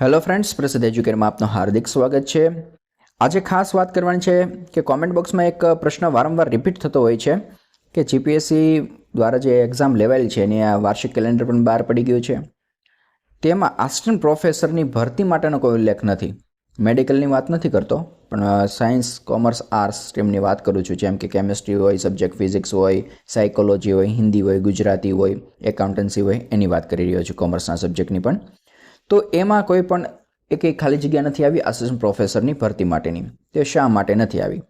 Hello friends પ્રસિદ્ધ એજ્યુકેરમાં આપનું હાર્દિક સ્વાગત છે. આજે ખાસ વાત કરવાની છે કે કોમેન્ટ બોક્સમાં એક પ્રશ્ન વારંવાર રિપીટ થતો હોય છે કે જીપીએસસી દ્વારા જે એક્ઝામ લેવાયેલી છે, એની આ વાર્ષિક કેલેન્ડર પણ બહાર પડી ગયું છે. તેમાં આસિસ્ટન્ટ પ્રોફેસરની ભરતી માટેનો કોઈ ઉલ્લેખ નથી. મેડિકલની વાત નથી કરતો, પણ સાયન્સ કોમર્સ આર્ટ્સ સ્ટ્રીમની વાત કરું છું. જેમ કે કેમિસ્ટ્રી હોય સબ્જેક્ટ ફિઝિક્સ હોય સાયકોલોજી હોય, હિન્દી હોય, ગુજરાતી હોય એકાઉન્ટન્સી હોય, એની વાત કરી રહ્યો છું કોમર્સના સબ્જેક્ટની પણ. તો એમાં કોઈ પણ એક ખાલી જગ્યા નથી આવી આસિસ્ટન્ટ પ્રોફેસરની ભરતી માટેની. તે શા માટે નથી આવી?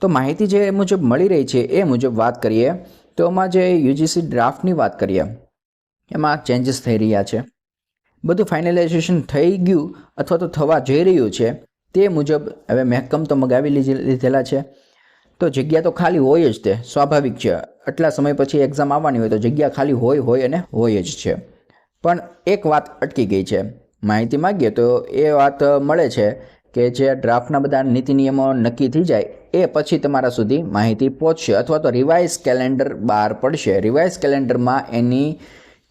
તો માહિતી જે મુજબ મળી રહી છે, એ મુજબ વાત કરીએ, તો એમાં જે યુજીસી ડ્રાફ્ટની વાત કરીએ, એમાં ચેન્જીસ થઈ રહ્યા છે. બધું ફાઇનલાઇઝેશન થઈ ગયું અથવા તો થવા જઈ રહ્યું છે, તે મુજબ હવે મહેકમ તો મગાવી લીધી લીધેલા છે. તો જગ્યા તો ખાલી હોય જ તે, સ્વાભાવિક છે. આટલા સમય પછી એક્ઝામ આવવાની હોય તો જગ્યા ખાલી હોય હોય અને હોય જ છે. પણ એક વાત અટકી ગઈ છે. માહિતી માગીએ તો એ વાત મળે છે કે જે ડ્રાફ્ટના બધા નીતિ નિયમો નક્કી થઈ જાય એ પછી તમારા સુધી માહિતી પહોંચશે અથવા તો રિવાઇઝ કેલેન્ડર બહાર પડશે. રિવાઇઝ કેલેન્ડરમાં એની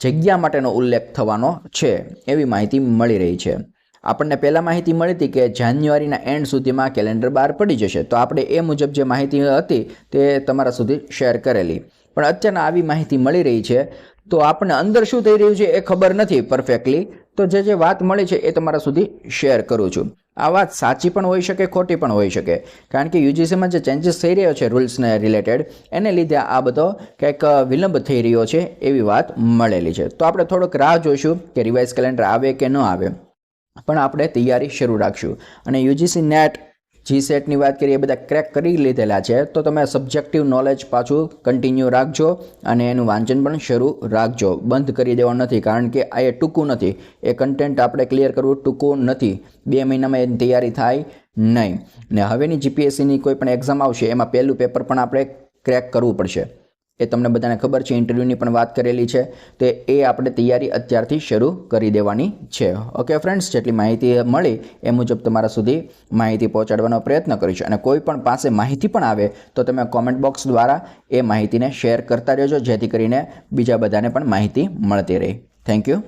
જગ્યા માટેનો ઉલ્લેખ થવાનો છે એવી માહિતી મળી રહી છે. આપણને પહેલાં માહિતી મળી હતી કે જાન્યુઆરીના એન્ડ સુધીમાં કેલેન્ડર બહાર પડી જશે. તો આપણે એ મુજબ જે માહિતી હતી તે તમારા સુધી શેર કરેલી. પણ અત્યારના આવી માહિતી મળી રહી છે તો આપણને અંદર શું થઈ રહ્યું છે એ ખબર નથી પરફેક્ટલી તો જે જે વાત મળી છે એ તમારા સુધી શેર કરું છું. આ વાત સાચી પણ હોઈ શકે, ખોટી પણ હોઈ શકે. કારણ કે યુજીસીમાં જે ચેન્જીસ થઈ રહ્યો છે રૂલ્સને રિલેટેડ એને લીધે આ બધો કંઈક વિલંબ થઈ રહ્યો છે એવી વાત મળેલી છે. તો આપણે થોડોક રાહ જોઈશું કે રિવાઇઝ કેલેન્ડર આવે કે ન આવે. પણ આપણે તૈયારી શરૂ રાખશું. અને યુજીસી નેટ જી સેટની વાત કરીએ, એ બધા ક્રેક કરી લીધેલા છે. તો તમે સબ્જેક્ટિવ નોલેજ પાછું કન્ટિન્યુ રાખજો અને એનું વાંચન પણ શરૂ રાખજો. બંધ કરી દેવાનું નથી, કારણ કે આ એ ટૂંકું નથી. એ કન્ટેન્ટ આપણે ક્લિયર કરવું ટૂંકું નથી. બે મહિનામાં એની તૈયારી થાય નહીં. ને હવેની જીપીએસસીની કોઈ પણ એક્ઝામ આવશે, એમાં પહેલું પેપર પણ આપણે ક્રેક કરવું પડશે. એ તમને બધાને ખબર છે ઇન્ટરવ્યૂની પણ વાત કરેલી છે. તો એ આપણે તૈયારી અત્યારથી શરૂ કરી દેવાની છે. ઓકે ફ્રેન્ડ્સ જેટલી માહિતી મળી એ મુજબ તમારા સુધી માહિતી પહોંચાડવાનો પ્રયત્ન કરીશું. અને કોઈ પણ પાસે માહિતી પણ આવે તો તમે કોમેન્ટ બોક્સ દ્વારા એ માહિતીને શેર કરતા રહેજો, જેથી કરીને બીજા બધાને પણ માહિતી મળતી રહે. Thank you